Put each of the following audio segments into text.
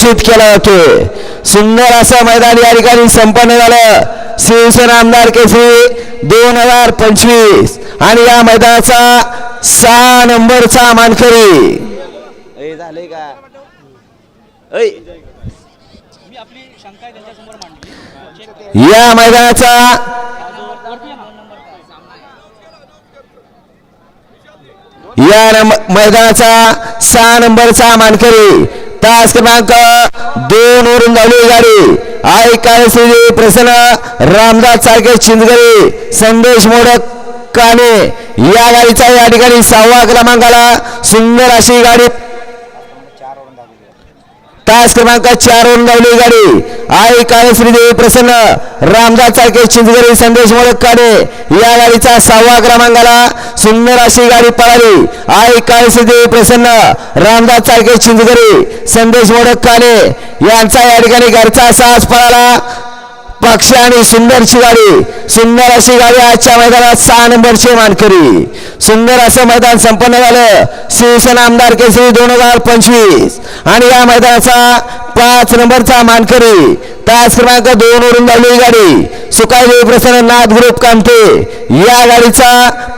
घोषित केला जातोय सुंदर असं मैदान या ठिकाणी संपन्न झालं. शिवसेना आमदार केसरी दोन हजार पंचवीस. आणि या मैदानाचा सहा नंबरचा मानकरी. झाले का? मी आपली शंका आहे त्यांच्यासमोर मांडली. चेक या मैदानाचा ये मैदानाचा सहा नंबरचा मानकरी. तास क्रमांक दोन वरून धावली गाडी. आई काळश्री प्रसन्न रामदास सारखे चिंचगरी संदेश मोडक काने. या गाडीचा या ठिकाणी सहावा क्रमांकाला सुंदर अशी गाडी. तास क्रमांक चार वरून धावली गाडी. आई काळे श्रीदेवी प्रसन्न. रामदास चाळके चिंचगरी संदेश मोडक काडे या गाडीचा सहावा क्रमांकाला सुंदर अशी गाडी पळाली. आई काळे श्रीदेवी प्रसन्न. रामदास चाळके चिंचगरी संदेश मोडक काडे यांचा या ठिकाणी घरचा साहस पळाला. पक्ष आणि सुंदरची गाडी. सुंदर अशी गाडी आजच्या मैदानात सहा नंबरची मानकरी. सुंदर असं मैदान संपन्न झालं. शिवसेना आमदार केसरी दोन हजार पंचवीस. आणि या मैदानाचा पाच नंबरचा मानकरी. तास क्रमांक दोन वरून धावलेली गाडी. सुकाईदेवी प्रसन्न नाथ ग्रुप कामते या गाडीचा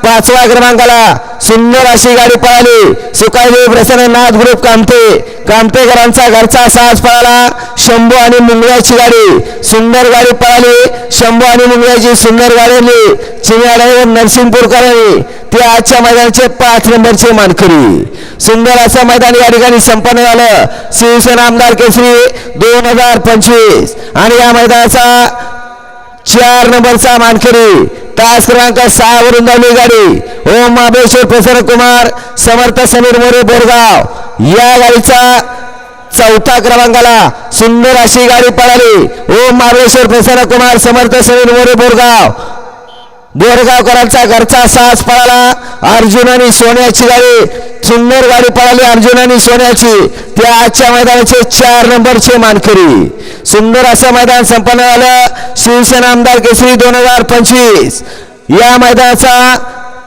पाचव्या क्रमांकाला सुंदर अशी गाडी पळाली. सुकाईदेवी प्रसन्न नाथ ग्रुप कामते कामतेकरांचा घरचा साज पळाला. शंभू आणि मुंगळ्याची गाडी. सुंदर गाडी पळाली. शंभू आणि मुंगळ्याची सुंदर गाडी आली चिन्या नरसिंहपूरकरांनी ते आजच्या मैदानाचे पाच नंबरचे मानकरी. सुंदर असं मैदान या ठिकाणी संपन्न झालं. शिवसेना आमदार केसरी दोन हजार पंचवीस. आणि या मैदानाचा चार नंबरचा मानकरी तास क्रमांक सहा वरून धावली गाडी ओम महाबळेश्वर प्रसन्न कुमार समर्थ समीर मोरे बोरगाव. या गाडीचा चौथा क्रमांकाला सुंदर अशी गाडी पळाली. ओम महाबळेश्वर प्रसन्न कुमार समर्थ समीर मोरे बोरगाव. बोरगावकरांचा घरचा साहस पळाला. अर्जुन आणि सोन्याची गाडी सुंदर गाडी पळाली अर्जुनाने सोन्याची. त्या आजच्या मैदानाचे चार नंबरचे मानकरी. सुंदर असं मैदान संपन्न झालं. शिवसेना आमदार केसरी दोन हजार पंचवीस. या मैदानाचा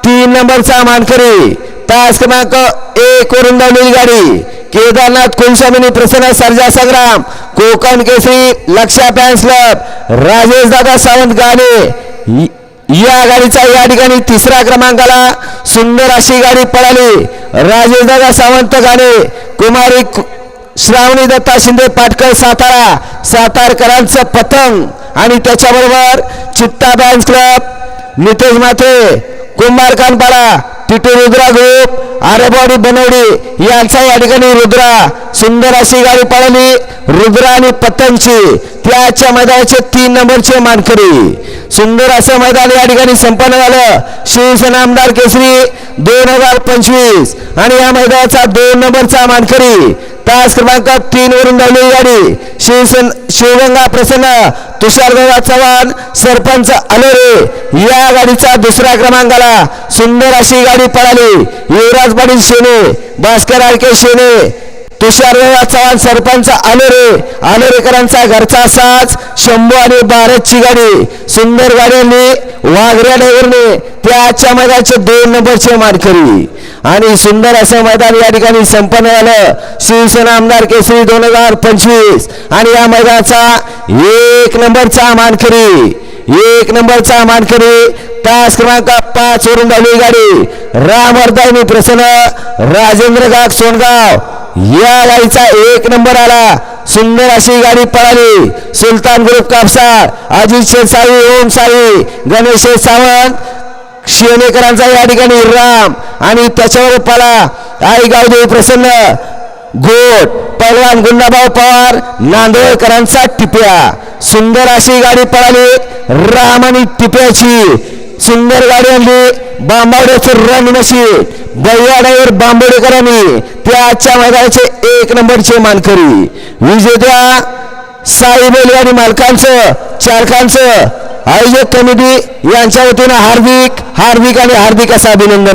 तीन नंबरचा मानकरी. तास क्रमांक एक वरून धावलेली गाडी. केदारनाथ कुलस्वामिनी प्रसन्न सर्जा संग्राम. कोकण केसरी लक्षा पॅन्स क्लब. राजेश दादा सावंत गाणे. या गाडीचा या ठिकाणी तिसऱ्या क्रमांकाला सुंदर अशी गाडी पळाली. राजेशदादा सावंत गाणे कुमारी श्रावणी दत्ता शिंदे पाटकर सातारा सातारकरांचं पतंग आणि त्याच्याबरोबर चित्ता fans club Nitesh Mathe Kumbhar Kanpada Titu Rudra group आरेबॉडी Banwadi यांचा या ठिकाणी रुद्रा. सुंदर अशी गाडी पळाली. रुद्रा आणि पतंगची. त्याच्या मैदानाचे तीन नंबरचे मानकरी. सुंदर असं मैदान या ठिकाणी संपन्न झालं. शिवसेना आमदार केसरी दोन हजार पंचवीस. आणि या मैदानाचा दोन नंबरचा मानकरी. तास क्रमांक तीन वरून धावली गाडी. शिवसेन शिवगंगा प्रसन्न तुषारगंगा चव्हाण सरपंच अलोरे. या गाडीचा दुसऱ्या क्रमांकाला सुंदर अशी गाडी पळाली. युवराज पाटील शेने भास्कर आळके शेने तुषारदादा चव्हाण सरपंच आलोरे आलोरेकरांचा घरचा असाच शंभू आणि भारतची गाडी. सुंदर गाडीने वाघऱ्या ड्रायव्हरने त्याच्या मैदानाचे दोन नंबरचे मारकरी आणि सुंदर असं मैदान या ठिकाणी संपन्न झालं. शिवसेना आमदार केसरी दोन हजार पंचवीस. आणि या मैदानाचा एक नंबरचा मानकरी एक नंबरचा मानकरी तास क्रमांक पाच वरून धावली गाडी. राम प्रसन्न. राजेंद्र गाग सोनगाव. या गाडीचा एक नंबर आला. सुंदर अशी गाडी पळाली. सुलतान ग्रुप कापसार अजित शेठ साळी ओम साळी गणेश शेठ सावंत शिवनेकरांचा या ठिकाणी राम. आणि त्याच्यावर पळा. आई गावदेव प्रसन्न. गोट पहलवान गुंडाभाऊ पवार नांदेडकरांचा टिप्या. सुंदर अशी गाडी पळाली. राम आणि टिप्याची. सुंदर गाडी आणली बांबावड्याचं रन मशीन बैयाडावर बांबोडेकरांनी त्या आजच्या मैदानाचे एक नंबरचे मानकरी विजेत्या साई बैलगाडी मालकांचं चालकांचं आयोजक कमिटी यांच्या वतीनं हार्दिक हार्दिक आणि हार्दिक असं अभिनंदन.